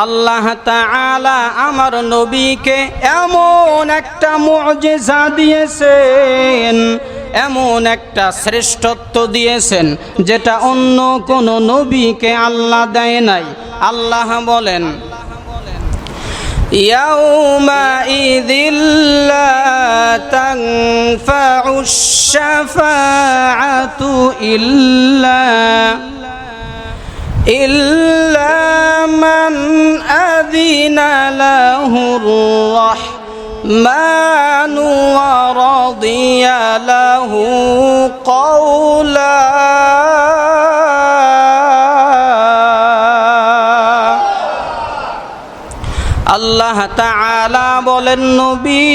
আল্লাহ তাআলা আমার নবীকে এমন একটা মুজিজা দিয়েছেন এমন একটা শ্রেষ্ঠত্ব দিয়েছেন যেটা অন্য কোন নবীকে আল্লাহ দেয় নাই আল্লাহ বলেন يومئذ لا تنفع الشفاعة إلا إلا من أذن له الرحمن ورضي له قولا আল্লাহ তাআলা বলেন, নবী,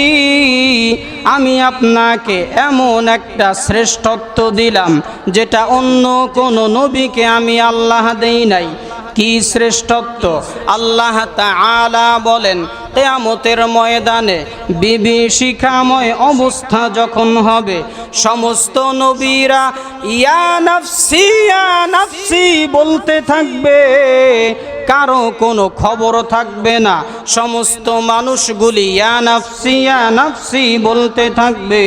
আমি আপনাকে এমন একটা শ্রেষ্ঠত্ব দিলাম, যেটা অন্য কোন নবীকে আমি আল্লাহ দেই নাই। কি শ্রেষ্ঠত্ব? আল্লাহ তাআলা বলেন, কেয়ামতের ময়দানে বিভীষিকাময় অবস্থা যখন হবে, সমস্ত নবীরা, ইয়া নাফসি ইয়া নাফসি বলতে থাকবে কারও কোনো খবর থাকবে না। সমস্ত মানুষগুলি ইয়ানাফসি ইয়ানাফসি বলতে থাকবে।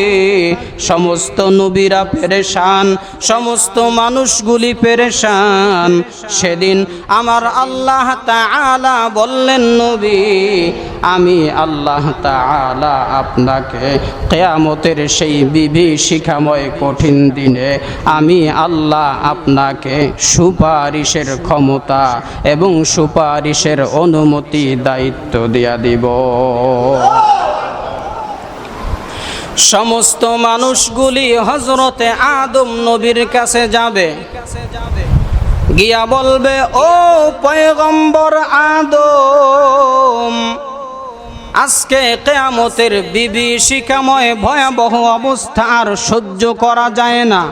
সমস্ত নবীরা পেরেশান, সমস্ত মানুষগুলি পেরেশান। সেদিন আমার আল্লাহ তা আলা বললেন, নবী আমি আল্লাহ তাআলা আপনাকে কেয়ামতের সেই বিভীষিকাময় কঠিন দিনে আমি আল্লাহ আপনাকে সুপারিশের ক্ষমতা এবং সুপারিশের অনুমতি দায়িত্ব দিয়া দিব। সমস্ত মানুষগুলি হজরতে আদম নবীর কাছে যাবে। গিয়া বলবে, ও পয়গম্বর আদম আজকে কেয়ামতের বিভীষিকাময় ভয়াবহ অবস্থা আর সহ্য করা যায় না।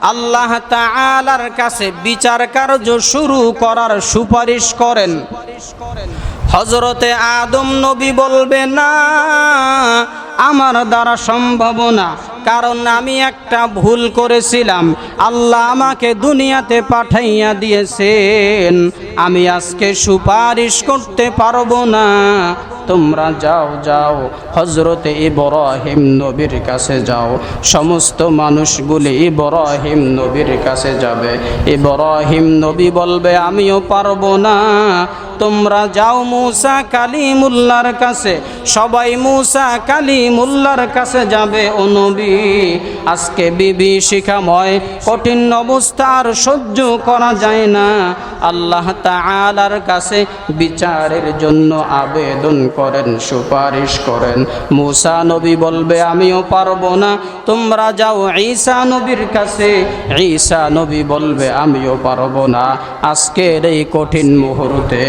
আল্লাহ তাআলার কাছে বিচার কার্য শুরু করার সুপারিশ করেন। হজরতে আদম নবী বলবে, না, আমার দ্বারা সম্ভব না। কারণ আমি একটা ভুল করেছিলাম। আল্লাহ আমাকে দুনিয়াতে পাঠাইয়া দিয়েছেন। আমি আজকে সুপারিশ করতে পারব না। তোমরা যাও যাও হজরতে ইব্রাহিম নবীর কাছে যাও। সমস্ত মানুষগুলি ইব্রাহিম নবীর কাছে যাবে। ইব্রাহিম নবী বলবে, আমিও পারব না। তোমরা যাও মুসা কালিমুল্লার কাছে। সবাই মুসা কালিমুল্লার কাছে যাবে, ও নবী। আজকে বিভীষিকাময় কঠিন অবস্থা আর সহ্য করা যায় না। আল্লাহ তাআলার কাছে বিচারের জন্য আবেদন করেন, সুপারিশ করেন। মুসা নবী বলবে, আমিও পারব না। তোমরা যাও, ঈসা নবীর কাছে। ঈসা নবী বলবে, আমিও পারব না। আজকের এই কঠিন মুহূর্তে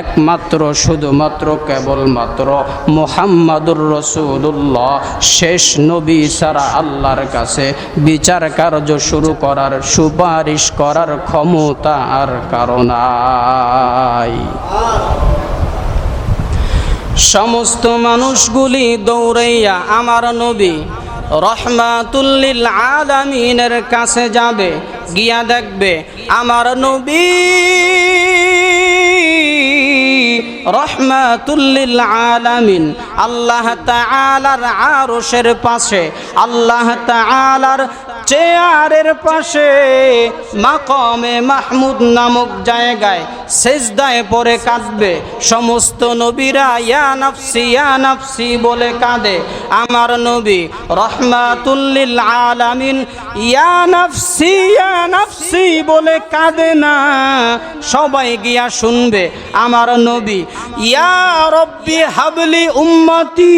একমাত্র, শুধুমাত্র, কেবলমাত্র মোহাম্মদুর রসুল্লাহ শেষ নবী সারা আল্লাহর কাছে বিচার কার্য শুরু করার সুপারিশ করার ক্ষমতা আর সমস্ত মানুষগুলি দৌড়াইয়া আমার নবী রহমাতুল্লিল আলামিনের কাছে যাবে, গিয়া দেখবে আমার নবী রহমাতুল্লিল আলামিন আল্লাহ তাআলার আরশের পাশে, আল্লাহ তাআলার চেয়ারের পাশে মাকমে মাহমুদ নামক জায়গায় সেজদায় পরে কাঁদবে। সমস্ত নবীরা, ইয়া নাফসি ইয়া নাফসি বলে কাঁদে। আমার নবী রহমাতুল্লিল আলামিন ইয়া নাফসি ইয়া নাফসি বলে কাঁদে না। সবাই গিয়া শুনবে। আমার নবী, ইয়া রব্বি হাবলি উম্মতি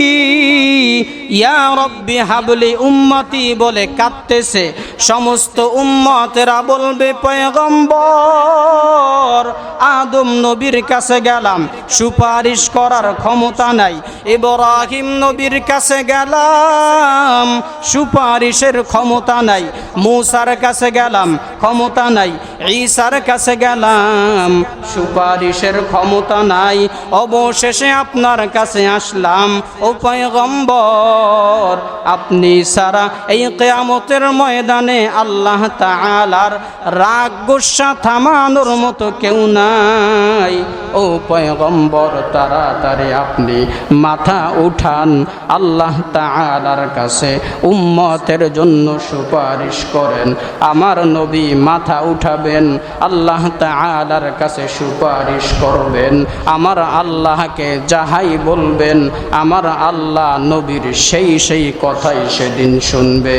ইয়া রব্বি হাবলি উম্মতি বলে কাঁদতেছে। সমস্ত উম্মতেরা বলবে, পয়গম্বর, আদম নবীর কাছে গেলাম, সুপারিশ করার ক্ষমতা নাই। ইব্রাহিম নবীর কাছে গেলাম, সুপারিশের ক্ষমতা নাই। মুসার কাছে গেলাম, ক্ষমতা নাই। ঈসার কাছে গেলাম, সুপারিশের ক্ষমতা নাই। অবশেষে আপনার কাছে আসলাম, ও পয়গম্বর, আপনি সারা এই কেয়ামতের ময় ময়দানে আল্লাহ তাআলার রাগ গুসা থামানোর মতো কেউ নাই। ও পয়গম্বর, তাড়াতাড়ি আপনি মাথা উঠান। আল্লাহ তাআলার কাছে উম্মতের জন্য সুপারিশ করেন। আমার নবী মাথা উঠাবেন, আল্লাহ তাআলার কাছে সুপারিশ করবেন। আমার আল্লাহকে যাহাই বলবেন, আমার আল্লাহ নবীর সেই সেই কথাই সেদিন শুনবে